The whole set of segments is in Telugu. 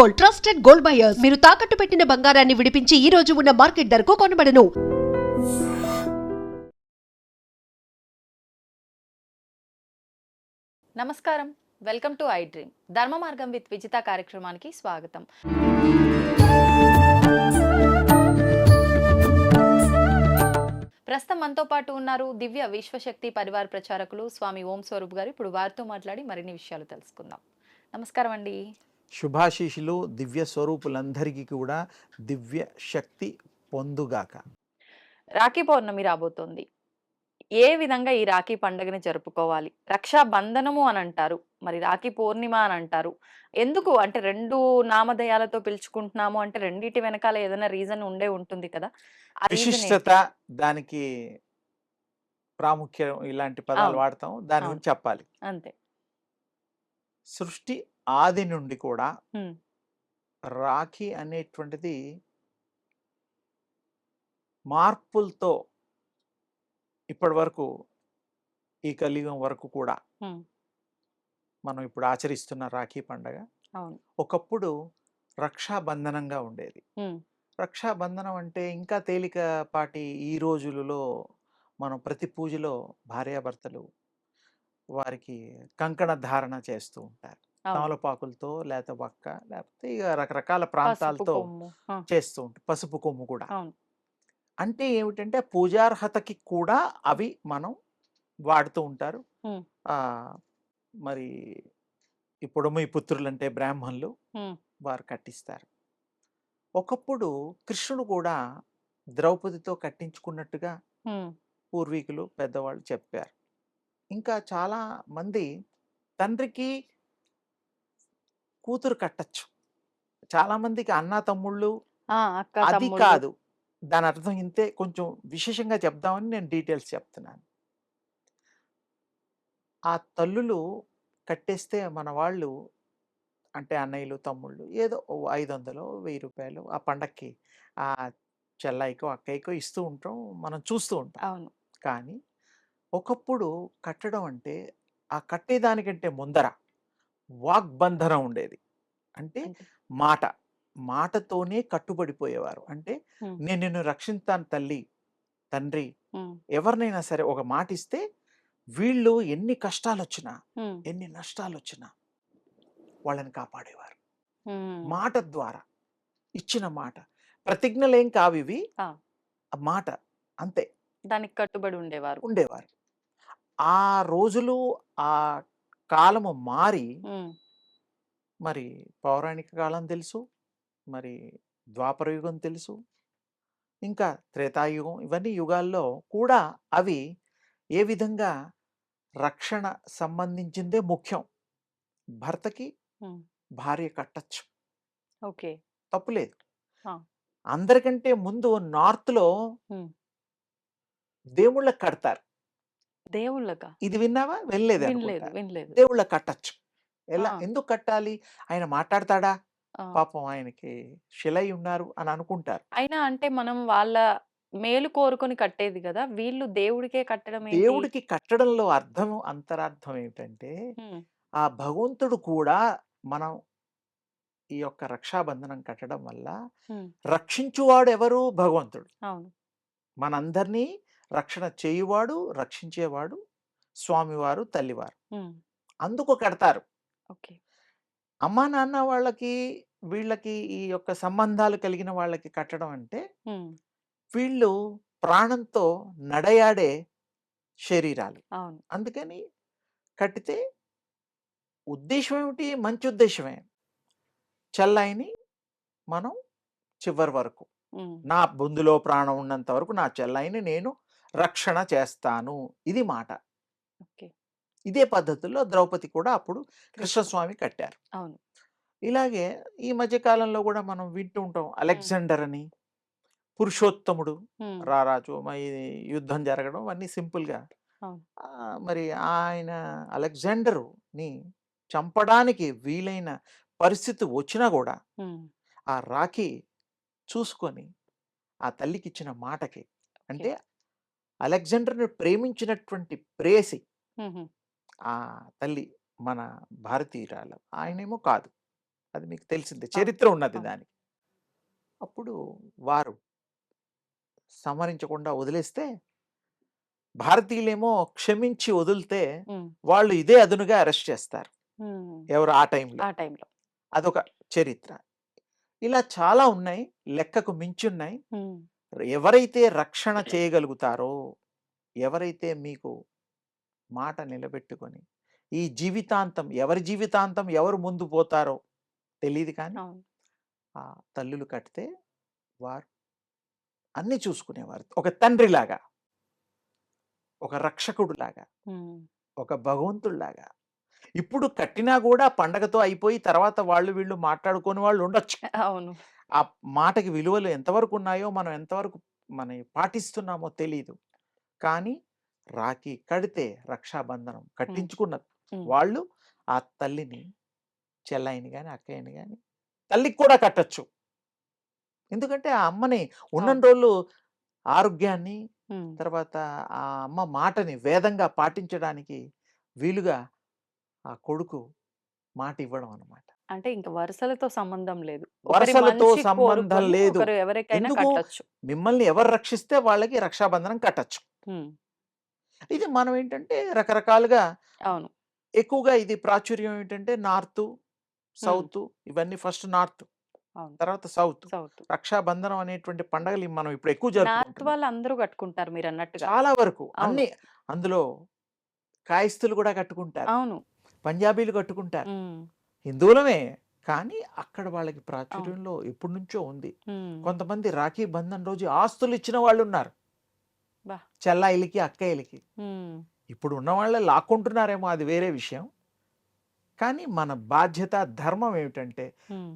Gold trusted gold buyers. మీరు తాకట్టు పెట్టిన బంగారాన్ని విడిపించి ఈ రోజు ఉన్న మార్కెట్ ధరకు కొనబడను. నమస్కారం. Welcome to I dream. ధర్మ మార్గం విత్ విజిత కార్యక్రమానికి స్వాగతం. ప్రస్తుతం మనతో పాటు ఉన్నారు దివ్య విశ్వశక్తి పరివార ప్రచారకులు స్వామి ఓం స్వరూప్ గారు. ఇప్పుడు వారితో మాట్లాడి మరిన్ని విషయాలు తెలుసుకుందాం. నమస్కారం అండి. శుభాశీషులు దివ్య స్వరూపులందరికీ కూడా దివ్య శక్తి పొందుగాక. రాఖీ పౌర్ణమి రాబోతోంది. ఏ విధంగా ఈ రాఖీ పండుగని జరుపుకోవాలి? రక్షాబంధనము అని అంటారు. మరి రాఖీ పూర్ణిమ అని అంటారు. ఎందుకు? అంటే రెండు నామధేయాలతో పిలుచుకుంటున్నాము అంటే రెండిటి వెనకాల ఏదైనా రీజన్ ఉండే ఉంటుంది కదా? విశిష్టత దానికి ప్రాముఖ్యం ఇలాంటి పదాలు. వాడతాం. దాని. గురించి చెప్పాలి. అంతే. సృష్టి ఆది నుండి కూడా రాఖీ అనేటువంటిది మార్పులతో ఇప్పటి వరకు ఈ కలియుగం వరకు కూడా మనం ఇప్పుడు ఆచరిస్తున్న రాఖీ పండగ ఒకప్పుడు రక్షాబంధనంగా ఉండేది. రక్షాబంధనం అంటే ఇంకా తేలికపాటి ఈ రోజులలో మనం ప్రతి పూజలో భార్యాభర్తలు వారికి కంకణ ధారణ చేస్తూ ఉంటారు. తమలపాకులతో లేకపోతే వక్క లేకపోతే ఇక రకరకాల ప్రాంతాలతో చేస్తూ ఉంటారు పసుపు కొమ్ము కూడా. అంటే ఏమిటంటే పూజార్హతకి కూడా అవి మనం వాడుతూ ఉంటారు. మరి ఇప్పుడు మీ పుత్రులు అంటే బ్రాహ్మణులు వారు కట్టిస్తారు. ఒకప్పుడు కృష్ణుడు కూడా ద్రౌపదితో కట్టించుకున్నట్టుగా పూర్వీకులు పెద్దవాళ్ళు చెప్పారు. ఇంకా చాలా మంది తండ్రికి కూతురు కట్టచ్చు. చాలా మందికి అన్న తమ్ముళ్ళు అది కాదు. దాని అర్థం ఇంతే. కొంచెం విశేషంగా చెప్దామని నేను డీటెయిల్స్ చెప్తున్నాను. ఆ తల్లులు కట్టేస్తే మన వాళ్ళు అంటే అన్నయ్యలు తమ్ముళ్ళు ఏదో ఐదు వందలు వెయ్యి రూపాయలు ఆ పండక్కి ఆ చెల్లాయికో అక్కయ్యకో ఇస్తూ ఉంటాం. మనం చూస్తూ ఉంటాం. అవును. కానీ ఒకప్పుడు కట్టడం అంటే ఆ కట్టేదానికంటే ముందర వాగ్బంధనం ఉండేది. అంటే మాట మాటతోనే కట్టుబడిపోయేవారు. అంటే నేను నిన్ను రక్షిస్తాను తల్లి తండ్రి. ఎవరినైనా సరే ఒక మాట ఇస్తే వీళ్ళు ఎన్ని కష్టాలు వచ్చినా ఎన్ని నష్టాలు వచ్చినా వాళ్ళని కాపాడేవారు. మాట ద్వారా ఇచ్చిన మాట. ప్రతిజ్ఞలేం కావు ఇవి. ఆ. ఆ మాట అంతే. దానికి కట్టుబడి ఉండేవారు. ఉండేవారు. ఆ రోజులు ఆ కాలము మారి మరి పౌరాణిక కాలం తెలుసు మరి ద్వాపర యుగం తెలుసు ఇంకా త్రేతాయుగం ఇవన్నీ యుగాల్లో కూడా అవి ఏ విధంగా రక్షణ సంబంధించిందే ముఖ్యం. భర్తకి భార్య కట్టచ్చు. ఓకే. తప్పులేదు ఆ. అందరికంటే ముందు నార్త్లో. దేవుళ్ళకి కడతారు. దేవుళ్ళక ఇది విన్నావా? వెళ్ళలేదు వినలేదు వినలేదు. దేవుళ్ళకి కట్టచ్చు. ఎలా. ఎందుకు కట్టాలి? ఆయన మాట్లాడతాడా. పాపం ఆయనకి శిలై ఉన్నారు అని అనుకుంటారు. అయినా అంటే మనం వాళ్ళ మేలు కోరుకొని కట్టేది కదా! వీళ్ళు దేవుడికే కట్టడం దేవుడికి కట్టడంలో అర్థం అంతరార్థం ఏమిటంటే ఆ భగవంతుడు కూడా మనం ఈ యొక్క రక్షాబంధనం కట్టడం వల్ల రక్షించువాడు ఎవరు? భగవంతుడు. మనందరినీ రక్షణ చేయువాడు రక్షించేవాడు స్వామివారు తల్లివారు. అందుకు కడతారు. ఓకే. అమ్మా నాన్న వాళ్ళకి వీళ్ళకి ఈ యొక్క సంబంధాలు కలిగిన వాళ్ళకి కట్టడం అంటే వీళ్ళు ప్రాణంతో నడయాడే శరీరాలు. అందుకని కట్టితే ఉద్దేశం ఏమిటి? మంచి ఉద్దేశమే. చెల్లాయిని మనం చివరి వరకు. నా బొందులో ప్రాణం ఉన్నంత వరకు నా చెల్లాయిని నేను రక్షణ చేస్తాను. ఇది మాట. ఇదే పద్ధతిలో ద్రౌపది కూడా అప్పుడు కృష్ణస్వామి కట్టారు. అవును. ఇలాగే ఈ మధ్య కాలంలో కూడా మనం వింటూ ఉంటాం అలెగ్జాండర్ అని పురుషోత్తముడు రారాజు మరి యుద్ధం జరగడం అన్నీ సింపుల్గా. మరి ఆయన అలెగ్జాండరుని చంపడానికి వీలైన పరిస్థితి వచ్చినా కూడా ఆ రాఖీ చూసుకొని ఆ తల్లికి ఇచ్చిన మాటకి అంటే అలెగ్జాండర్ని ప్రేమించినటువంటి ప్రేయసి ఉమ్, ఆ తల్లి మన భారతీయురాలు. ఆయనేమో కాదు. అది మీకు తెలిసిందే. చరిత్ర ఉన్నది. దానికి. అప్పుడు వారు సంహరించకుండా వదిలేస్తే భారతీయులేమో క్షమించి వదిలితే వాళ్ళు ఇదే అదునుగా అరెస్ట్ చేస్తారు. ఎవరు ఆ టైంలో. ఆ టైంలో. అదొక చరిత్ర. ఇలా చాలా ఉన్నాయి. లెక్కకు మించున్నాయి. ఉమ్, ఎవరైతే రక్షణ చేయగలుగుతారో ఎవరైతే మీకు మాట నిలబెట్టుకొని ఈ జీవితాంతం ఎవరి జీవితాంతం ఎవరు ముందు పోతారో తెలియదు కానీ ఆ తల్లులు కడితే వారు అన్ని చూసుకునేవారు. ఒక తండ్రిలాగా ఒక రక్షకుడులాగా ఒక భగవంతుడిలాగా. ఇప్పుడు కట్టినా కూడా పండగతో అయిపోయి తర్వాత వాళ్ళు వీళ్ళు మాట్లాడుకొని వాళ్ళు ఉండొచ్చు. అవును. ఆ మాటకి విలువలు ఎంతవరకు ఉన్నాయో మనం ఎంతవరకు మన పాటిస్తున్నామో తెలియదు కానీ రాఖీ కడితే రక్షాబంధనం కట్టించుకున్న వాళ్ళు ఆ తల్లిని చెల్లైని కానీ అక్కయ్యని కానీ తల్లికి కూడా కట్టచ్చు. ఎందుకంటే ఆ అమ్మని ఉన్న. రోజులు ఆరోగ్యాన్ని తర్వాత ఆ అమ్మ మాటని వేదంగా పాటించడానికి వీలుగా ఆ కొడుకు మాట ఇవ్వడం అన్నమాట. అంటే ఇంకా వరుసలతో సంబంధం లేదు. ఒకరి వరుసలతో సంబంధం కోరుకొని లేదు. ఒకరు ఎవరికైనా ఎందుకు? కట్టొచ్చు. మిమ్మల్ని ఎవరు రక్షిస్తే వాళ్ళకి రక్షాబంధనం కట్టచ్చు. ఉమ్, ఇది మనం ఏంటంటే రకరకాలుగా అవును. ఎక్కువగా ఇది ప్రాచుర్యం ఏంటంటే నార్త్ సౌత్ ఇవన్నీ ఫస్ట్ నార్త్ అవును. తర్వాత సౌత్. సౌత్. రక్షాబంధనం అనేటువంటి పండగలు మనం ఇప్పుడు ఎక్కువ నార్త్ జరుపుకుంటున్నాం. వాళ్ళు అందరూ కట్టుకుంటారు మీరు అన్నట్టుగా. చాలా వరకు అవును. అన్ని అందులో కాయస్తులు కూడా కట్టుకుంటారు. అవును. పంజాబీలు కట్టుకుంటారు. ఉమ్, హిందువులమే. కానీ అక్కడ వాళ్ళకి ప్రాచుర్యంలో ఎప్పటి నుంచో ఉంది. కొంతమంది రాఖీ బంధన్ రోజు ఆస్తులు ఇచ్చిన వాళ్ళు ఉన్నారు. చెల్లాయిలకి అక్కయ్యలకి ఇప్పుడు ఉన్న వాళ్ళే లాక్కుంటున్నారేమో అది వేరే విషయం. కానీ మన బాధ్యత ధర్మం ఏమిటంటే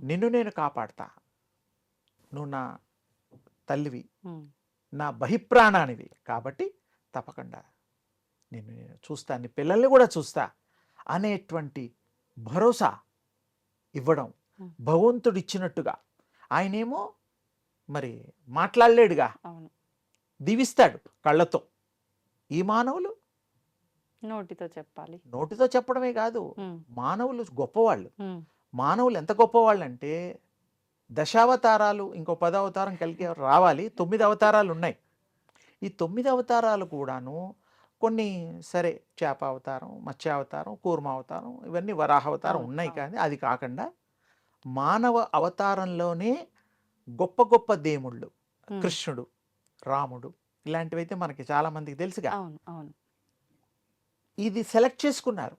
నిన్ను నేను కాపాడతా. నువ్వు నా తల్లివి. నా బహిప్రాణానివి. కాబట్టి తప్పకుండా నిన్ను నేను చూస్తా. నీ పిల్లల్ని కూడా చూస్తా అనేటువంటి భరోసా ఇవ్వడం. భగవంతుడు ఇచ్చినట్టుగా ఆయనేమో మరి మాట్లాడలేడుగా. దీవిస్తాడు కళ్ళతో. ఈ మానవులు? నోటితో చెప్పాలి. నోటితో చెప్పడమే కాదు. మానవులు గొప్పవాళ్ళు. మానవులు ఎంత గొప్పవాళ్ళు అంటే దశావతారాలు ఇంకో పద అవతారం కలిగి రావాలి. తొమ్మిది అవతారాలు ఉన్నాయి ఈ తొమ్మిది అవతారాలు కూడాను కొన్ని సరే చేప అవతారం మత్స్య అవతారం కూర్మ అవతారం ఇవన్నీ వరాహ అవతారం ఉన్నాయి. కానీ అది కాకుండా మానవ అవతారంలోనే గొప్ప గొప్ప దేవుళ్ళు కృష్ణుడు రాముడు ఇలాంటివైతే మనకి చాలా మందికి తెలుసుగా. ఇది సెలెక్ట్ చేసుకున్నారు.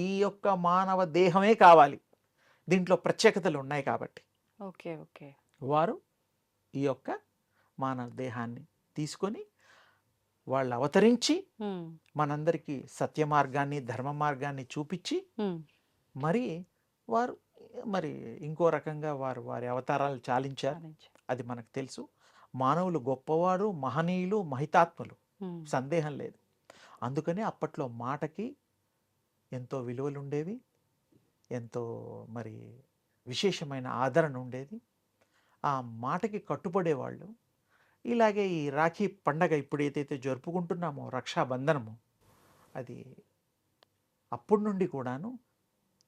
ఈ యొక్క మానవ దేహమే కావాలి. దీంట్లో ప్రత్యేకతలు ఉన్నాయి కాబట్టి. ఓకే. ఓకే. వారు ఈ యొక్క మానవ దేహాన్ని తీసుకొని వాళ్ళు అవతరించి మనందరికీ సత్య మార్గాన్ని ధర్మ మార్గాన్ని చూపించి మరి వారు మరి ఇంకో రకంగా వారు వారి అవతారాలు చాలించారు. అది మనకు తెలుసు. మానవులు గొప్పవారు మహనీయులు మహితాత్ములు. సందేహం లేదు. అందుకని అప్పట్లో మాటకి ఎంతో విలువలు ఉండేవి ఎంతో మరి విశేషమైన ఆదరణ ఉండేది. ఆ మాటకి కట్టుబడేవాళ్ళు ఇలాగే ఈ రాఖీ పండగ ఇప్పుడు ఏదైతే జరుపుకుంటున్నామో రక్షాబంధనము అది అప్పటి నుండి కూడాను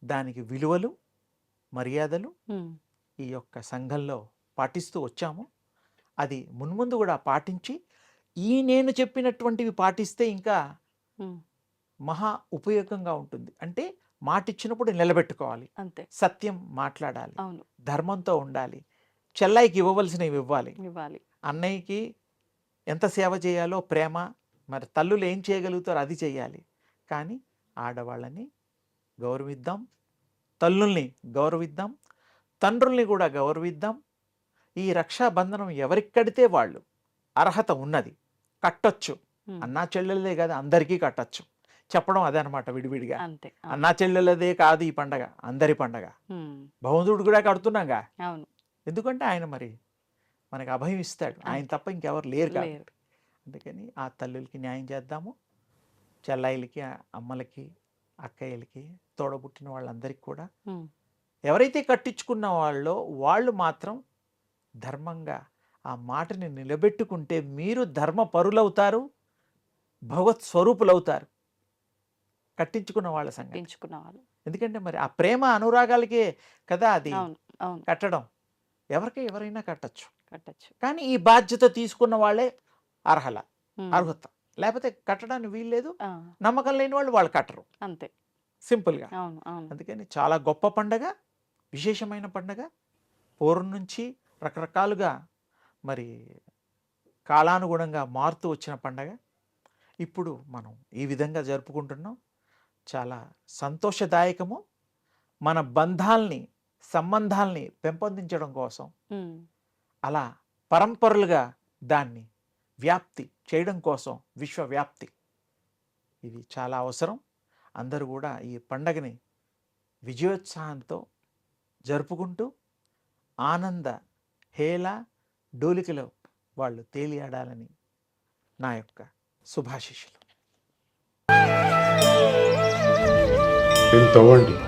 దానికి విలువలు మర్యాదలు ఈ యొక్క సంఘంలో పాటిస్తూ వచ్చాము. అది మున్ముందు కూడా పాటించి ఈ నేను చెప్పినటువంటివి పాటిస్తే ఇంకా మహా ఉపయోగంగా ఉంటుంది. అంటే మాట ఇచ్చినప్పుడు నిలబెట్టుకోవాలి. అంతే. సత్యం మాట్లాడాలి. ధర్మంతో ఉండాలి. చెల్లాయికి ఇవ్వవలసినవి ఇవ్వాలి. ఇవ్వాలి. అన్నయ్యకి ఎంత సేవ చేయాలో ప్రేమ మరి తల్లులు ఏం చేయగలుగుతారో అది చేయాలి కానీ ఆడవాళ్ళని గౌరవిద్దాం తల్లుల్ని గౌరవిద్దాం తండ్రుల్ని కూడా గౌరవిద్దాం. ఈ రక్షాబంధనం ఎవరికి కడితే వాళ్ళు అర్హత ఉన్నది. కట్టొచ్చు. అన్నా చెల్లెలదే కాదు అందరికీ కట్టొచ్చు. చెప్పడం అదే అనమాట విడివిడిగా. అన్నా చెల్లెలదే కాదు ఈ పండగ అందరి పండగ. ఉమ్, భగవంతుడు కూడా కడుతున్నాగా? ఎందుకంటే ఆయన మరి మనకి అభయం ఇస్తాడు. ఆయన. తప్ప ఇంకెవరు లేరు కాబట్టి. అందుకని ఆ తల్లులకి న్యాయం చేద్దాము. చెల్లాయిలకి అమ్మలకి అక్కయ్యలకి తోడబుట్టిన వాళ్ళందరికీ కూడా ఎవరైతే కట్టించుకున్న వాళ్ళో వాళ్ళు మాత్రం ధర్మంగా ఆ మాటని నిలబెట్టుకుంటే మీరు ధర్మ పరులవుతారు భగవత్ స్వరూపులవుతారు కట్టించుకున్న వాళ్ళ సంగతి. పెంచుకున్న వాళ్ళు. ఎందుకంటే మరి ఆ ప్రేమ అనురాగాలకే కదా అది కట్టడం. ఎవరికి ఎవరైనా కట్టచ్చు. కట్టచ్చు. కానీ ఈ బాధ్యత తీసుకున్న వాళ్ళే అర్హల అర్హత లేకపోతే కట్టడానికి వీల్లేదు నమ్మకం లేని వాళ్ళు వాళ్ళు కట్టరు. అంతే. సింపుల్గా. అందుకని చాలా గొప్ప పండగ విశేషమైన పండగ. పూర్వం నుంచి రకరకాలుగా మరి కాలానుగుణంగా మారుతూ వచ్చిన పండగ. ఇప్పుడు మనం ఈ విధంగా జరుపుకుంటున్నాం. చాలా సంతోషదాయకము. మన బంధాల్ని సంబంధాల్ని పెంపొందించడం కోసం అలా పరంపరలుగా దాన్ని వ్యాప్తి చేయడం కోసం విశ్వవ్యాప్తి. ఇది చాలా అవసరం. అందరూ కూడా ఈ పండగని విజయోత్సాహంతో జరుపుకుంటూ ఆనంద హేళ డోలికలో వాళ్ళు తేలియాడాలని నా యొక్క శుభాశిష్యులు. తవ్వండి.